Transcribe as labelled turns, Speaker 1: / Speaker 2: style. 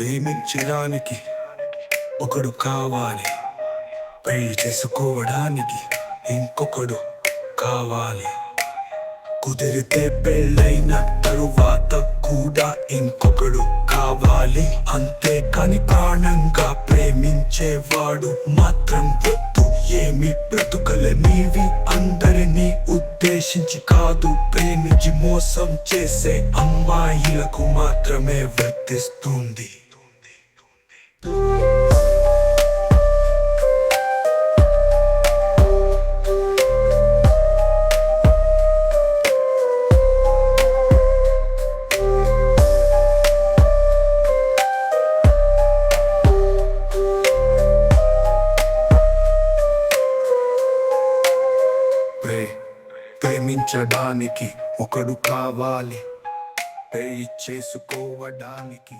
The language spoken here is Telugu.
Speaker 1: ప్రేమించడానికి ఒకడు కావాలి. పెళ్ళి చేసుకోవడానికి ఇంకొకడు కావాలి. కుదిరితే పెళ్ళైన తరువాత కూడా ఇంకొకడు కావాలి. అంతేకాని ప్రాణంగా ప్రేమించేవాడు మాత్రం వద్దు. ఏమి బ్రతుకలనివి అందరినీ ఉద్దేశించి కాదు ప్రేమించి మోసం చేసే అమ్మాయిలకు మాత్రమే వర్తిస్తుంది. ప్రేమించడానికి ఒకడు కావాలి. పెళ్ళి చేసుకోవడానికి